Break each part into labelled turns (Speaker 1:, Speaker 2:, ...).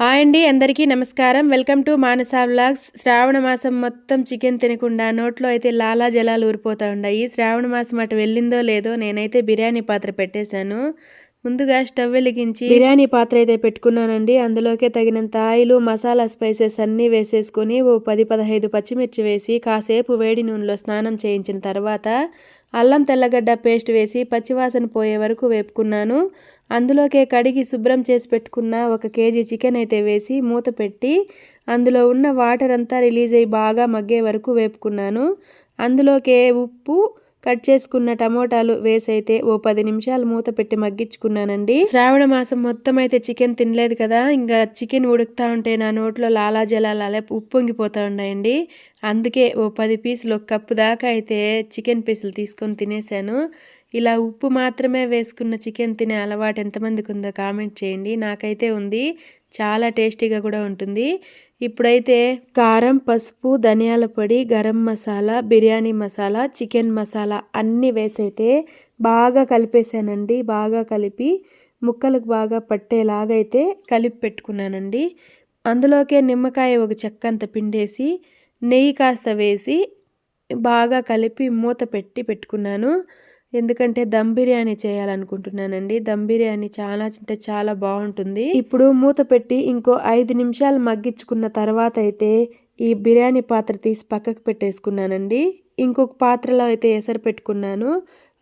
Speaker 1: hi అండి అందరికీ నమస్కారం welcome to Manasa blogs Shravana మాసం మొత్తం చికెన్ తినకుండా నోట్లో అయితే లాలా జలాలు ఊరిపోతూ ఉన్నాయి శ్రావణ మాసం అటు వెళ్ళిందో లేదో నేనైతే బిర్యానీ పాత్ర పెట్టేశాను ముందుగా స్టవ్ వెలిగించి
Speaker 2: బిర్యానీ పాత్ర అయితే పెట్టుకున్నానండి అందులోకే తగినంత ఆయిల్ మసాలా స్పైసెస్ అన్నీ వేసేసుకొని ఓ పది పదహైదు పచ్చిమిర్చి వేసి కాసేపు వేడి నూనెలో స్నానం చేయించిన తర్వాత అల్లం తెల్లగడ్డ పేస్ట్ వేసి పచ్చివాసన పోయే వరకు వేపుకున్నాను అందులోకే కడిగి శుభ్రం చేసి పెట్టుకున్న ఒక కేజీ చికెన్ అయితే వేసి మూత పెట్టి అందులో ఉన్న వాటర్ అంతా రిలీజ్ అయ్యి బాగా మగ్గే వరకు వేపుకున్నాను అందులోకే ఉప్పు కట్ చేసుకున్న టమోటాలు వేసైతే ఓ పది నిమిషాలు మూత పెట్టి మగ్గించుకున్నానండి
Speaker 1: శ్రావణ మాసం మొత్తం అయితే చికెన్ తినలేదు కదా ఇంకా చికెన్ ఉడుకుతా ఉంటే నా నోట్లో లాలాజలాలే ఉప్పొంగిపోతూ ఉన్నాయండి అందుకే ఓ పది పీసులు ఒక కప్పు దాకా అయితే చికెన్ పీసులు తీసుకొని తినేసాను ఇలా ఉప్పు మాత్రమే వేసుకున్న చికెన్ తినే అలవాటు ఎంతమందికి ఉందో కామెంట్ చేయండి నాకైతే ఉంది చాలా టేస్టీగా కూడా ఉంటుంది ఇప్పుడైతే కారం పసుపు ధనియాల పొడి గరం మసాలా బిర్యానీ మసాలా చికెన్ మసాలా అన్నీ వేసైతే బాగా కలిపేసానండి బాగా కలిపి ముక్కలకు బాగా పట్టేలాగైతే కలిపి పెట్టుకున్నానండి అందులోకే నిమ్మకాయ ఒక చెక్క అంత పిండేసి నెయ్యి కాస్త వేసి బాగా కలిపి మూత పెట్టి పెట్టుకున్నాను ఎందుకంటే దమ్ బిర్యానీ చేయాలనుకుంటున్నానండి దమ్ బిర్యానీ చాలా అంటే చాలా బాగుంటుంది ఇప్పుడు మూత పెట్టి ఇంకో ఐదు నిమిషాలు మగ్గించుకున్న తర్వాత అయితే ఈ బిర్యానీ పాత్ర తీసి పక్కకు పెట్టేసుకున్నానండి ఇంకొక పాత్రలో అయితే ఎసరు పెట్టుకున్నాను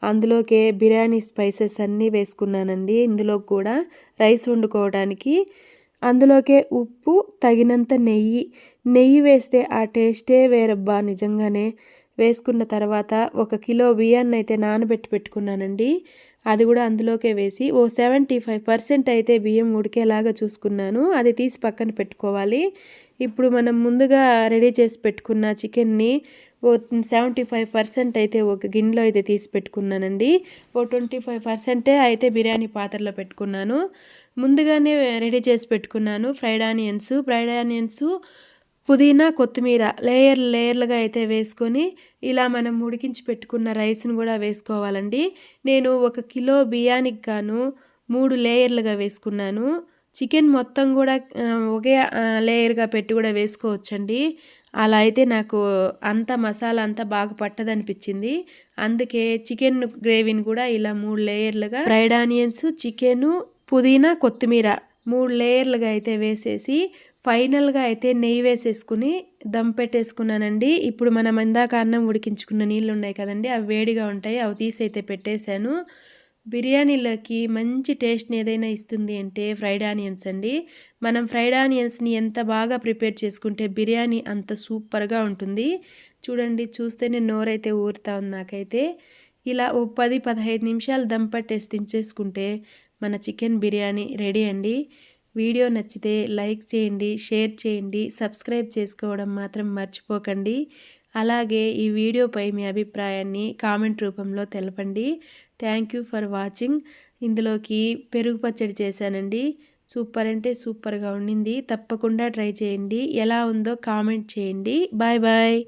Speaker 1: అందులోకే బిర్యానీ స్పైసెస్ అన్నీ వేసుకున్నానండి ఇందులో కూడా రైస్ వండుకోవడానికి అందులోకే ఉప్పు తగినంత నెయ్యి నెయ్యి వేస్తే ఆ టేస్టే వేరబ్బా నిజంగానే వేసుకున్న తర్వాత ఒక కిలో బియ్యాన్ని అయితే నానబెట్టి పెట్టుకున్నానండి అది కూడా అందులోకే వేసి ఓ సెవెంటీ ఫైవ్ పర్సెంట్ అయితే బియ్యం ఉడికేలాగా చూసుకున్నాను అది తీసి పక్కన పెట్టుకోవాలి ఇప్పుడు మనం ముందుగా రెడీ చేసి పెట్టుకున్న చికెన్ని ఓ సెవెంటీ ఫైవ్ పర్సెంట్ అయితే ఒక గిన్నెలో అయితే తీసి పెట్టుకున్నానండి ఓ ట్వంటీ ఫైవ్ పర్సెంటే అయితే బిర్యానీ పాత్రలో పెట్టుకున్నాను ముందుగానే రెడీ చేసి పెట్టుకున్నాను ఫ్రైడ్ ఆనియన్స్ ఫ్రైడ్ ఆనియన్స్ పుదీనా కొత్తిమీర లేయర్ లేయర్లుగా అయితే వేసుకొని ఇలా మనం ఉడికించి పెట్టుకున్న రైస్ను కూడా వేసుకోవాలండి నేను ఒక కిలో బియ్యానికి గాను మూడు లేయర్లుగా వేసుకున్నాను చికెన్ మొత్తం కూడా ఒకే లేయర్గా పెట్టి కూడా వేసుకోవచ్చండి అలా అయితే నాకు అంత మసాలా అంతా బాగా పట్టదనిపించింది అందుకే చికెన్ గ్రేవీని కూడా ఇలా మూడు లేయర్లుగా ఫ్రైడ్ ఆనియన్స్ చికెను పుదీనా కొత్తిమీర మూడు లేయర్లుగా అయితే వేసేసి ఫైనల్గా అయితే నెయ్యి వేసేసుకుని దమ్ పెట్టేసుకున్నానండి ఇప్పుడు మనం ఇందాక అన్నం ఉడికించుకున్న నీళ్ళు ఉన్నాయి కదండి అవి వేడిగా ఉంటాయి అవి తీసి అయితే పెట్టేశాను బిర్యానీలోకి మంచి టేస్ట్ని ఏదైనా ఇస్తుంది అంటే ఫ్రైడ్ ఆనియన్స్ అండి మనం ఫ్రైడ్ ఆనియన్స్ని ఎంత బాగా ప్రిపేర్ చేసుకుంటే బిర్యానీ అంత సూపర్గా ఉంటుంది చూడండి చూస్తేనే నోరైతే ఊరుతా ఉంది నాకైతే ఇలా ఓ పది పదహైదు నిమిషాలు దమ్ పట్టేసి దించేసుకుంటే మన చికెన్ బిర్యానీ రెడీ అండి వీడియో నచ్చితే లైక్ చేయండి షేర్ చేయండి సబ్స్క్రైబ్ చేసుకోవడం మాత్రం మర్చిపోకండి అలాగే ఈ వీడియోపై మీ అభిప్రాయాన్ని కామెంట్ రూపంలో తెలపండి థ్యాంక్ ఫర్ వాచింగ్ ఇందులోకి పెరుగు పచ్చడి చేశానండి సూపర్ అంటే సూపర్గా ఉండింది తప్పకుండా ట్రై చేయండి ఎలా ఉందో కామెంట్ చేయండి బాయ్ బాయ్